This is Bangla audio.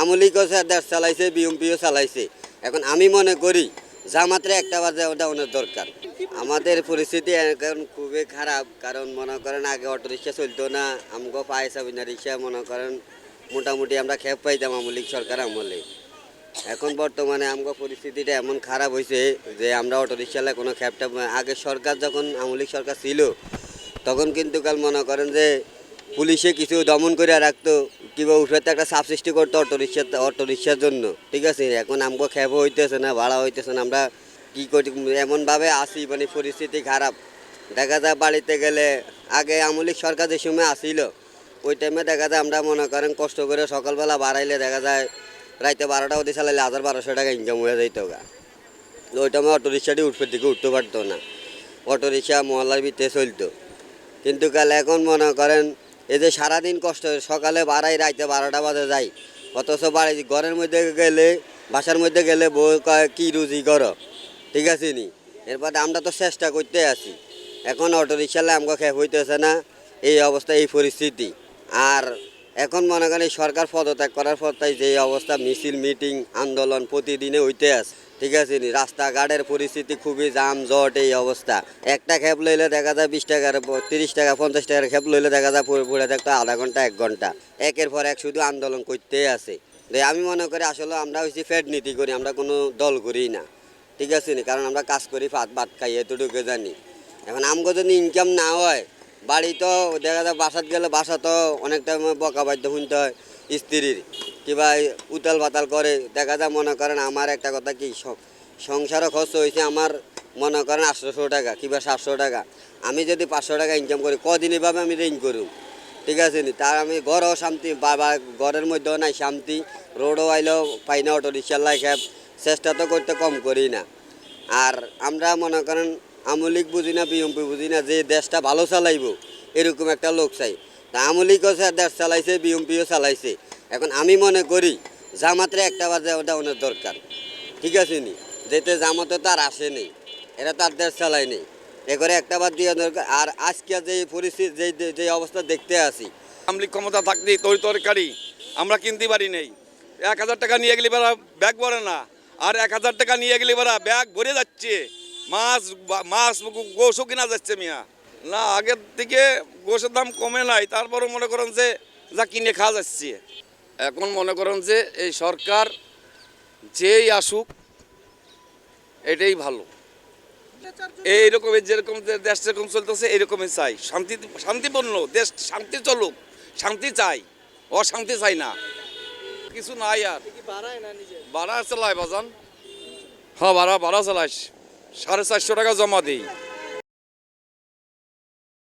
আমলিগও দেশ চালাইছে, বিএমপিও চালাইছে। এখন আমি মনে করি জামাতের একটা বাজে দেওয়ানোর দরকার। আমাদের পরিস্থিতি এখন খুবই খারাপ, কারণ মনে করেন আগে অটো রিক্সা চলতো না, আমগো পায়ে চাবি না রিক্সা, মনে করেন মোটামুটি আমরা খেপ পাইতাম আমলিক সরকার আমলে। এখন বর্তমানে আমগো পরিস্থিতিটা এমন খারাপ হয়েছে যে আমরা অটো রিক্সালে কোনো খ্যাপটা আগে সরকার যখন আমলিক সরকার ছিল, তখন কিন্তু কাল মনে করেন যে পুলিশে কিছু দমন করে রাখতো কিংবা উঠাতে একটা সাব সৃষ্টি করতো অটো রিক্সা অটো রিক্সার জন্য, ঠিক আছে? এখন আমগো খেপ হইতেছে না ভাড়া হইতেছে না, আমরা কী করি? এমনভাবে আসি মানে পরিস্থিতি খারাপ। দেখা যায় বাড়িতে গেলে, আগে আমলিক সরকার যে সময় আসিল, ওই টাইমে দেখা যায় আমরা মনে করেন কষ্ট করে সকালবেলা বাড়াইলে দেখা যায় রাইতে বারোটা অবধি চালাইলে হাজার বারোশো টাকা ইনকাম হয়ে যাইতো গা। ওই টাইমে অটো রিক্সাটি উঠবে দিকে উঠতে পারতো না। অটো রিক্সা মহল্লার ভিতরে চলতো। কিন্তু কাল এখন মনে করেন এই যে সারাদিন কষ্ট সকালে বাড়াই, রাইতে বারোটা বাজে যাই। অথচ বাড়ি, ঘরের মধ্যে গেলে, বাসার মধ্যে গেলে বউ কি রুজি করো? ঠিক আছে নি? এরপরে আমরা তো চেষ্টা করতে আছি। এখন অটো রিক্সালে আমাকে খেপ হইতেছে না। এই অবস্থা, এই পরিস্থিতি। আর এখন মনে করেন সরকার পদত্যাগ করার পর তাই যে অবস্থা, মিছিল, মিটিং, আন্দোলন প্রতিদিনে হইতে আছে। ঠিক আছে নি? রাস্তাঘাটের পরিস্থিতি খুবই জাম জট এই অবস্থা। একটা খেপ লইলে দেখা যায় বিশ টাকার, তিরিশ টাকা, পঞ্চাশ টাকার খেপ লইলে দেখা যায় পড়ে থাকতো আধা ঘণ্টা, এক ঘণ্টা। একের পর এক শুধু আন্দোলন করতেই আছে। আমি মনে করি আসলে আমরা হয়েছি ফেড নীতি করি, আমরা কোনো দল করি না। ঠিক আছে নি? কারণ আমরা কাজ করি ভাত ভাত খাই, এতটুকু জানি। এখন আমগো যদি ইনকাম না হয়, বাড়ি তো দেখা যায় বাসাত গেলে বাসা তো অনেকটা বকা বাধ্য শুনতে হয় স্ত্রীর। কিবা উতাল পাতাল করে, দেখা যায় মনে করেন আমার একটা কথা কি সংসারও খরচ হয়েছে, আমার মনে করেন আটশোশো টাকা, কিংবা সাতশো টাকা। আমি যদি পাঁচশো টাকা ইনকাম করি, কদিন এভাবে আমি ঋণ করুম ঠিক আছে নি? তার আমি ঘরও শান্তি, বাবা ঘরের মধ্যেও নাই শান্তি, রোডও আইলেও পাই না অটো রিক্সার লাইফ চেষ্টা তো করতে কম করি না। আর আমরা মনে করেন আমলিক বুঝি না, বিএমপি বুঝি না, যে দেশটা ভালো চালাইব, এরকম একটা লোক চাই। তা আমলিকও দেশ চালাইছে, বিএমপিও চালাইছে। এখন আমি মনে করি জামাতের একটা বাজে দেওয়ানোর দরকার। ঠিক আছে নি? যেতে জামাতে তার আসে নেই। এরা তার দেশ চালাই নেই। এ করে একটা বার দিয়ে দরকার। আর আজকে যে পরিস্থিতি, যে যে অবস্থা দেখতে আসি আমলিক ক্ষমতা থাকলে তরি তরকারি। আমরা কিনতে পারি নেই। এক হাজার টাকা নিয়ে গেলে বেড়া ব্যাগ ভরে না। আর এক হাজার টাকা নিয়ে গেলে বেড়া ব্যাগ ভরে যাচ্ছে। মাছ মাছ গোসও কিনা যাচ্ছে মিয়া। না, আগের থেকে গোসের দাম কমে নাই। তারপরও মনে করেন যে, যা কিনে খাওয়া যাচ্ছে। এখন মনে করেন যে এই সরকার যেই আসুক, এটাই ভালো। এইরকম যেরকম দেশ যেরকম চলতেছে, এইরকমই চাই। শান্তি, শান্তিপূর্ণ দেশ, শান্তি চলুক, শান্তি চাই। অশান্তি চাই না। কিছু নাই আর। ভাড়া চালায় বাজান হ্যাঁ ভাড়া ভাড়া চালাই সাড়ে চারশো টাকা জমা দিই।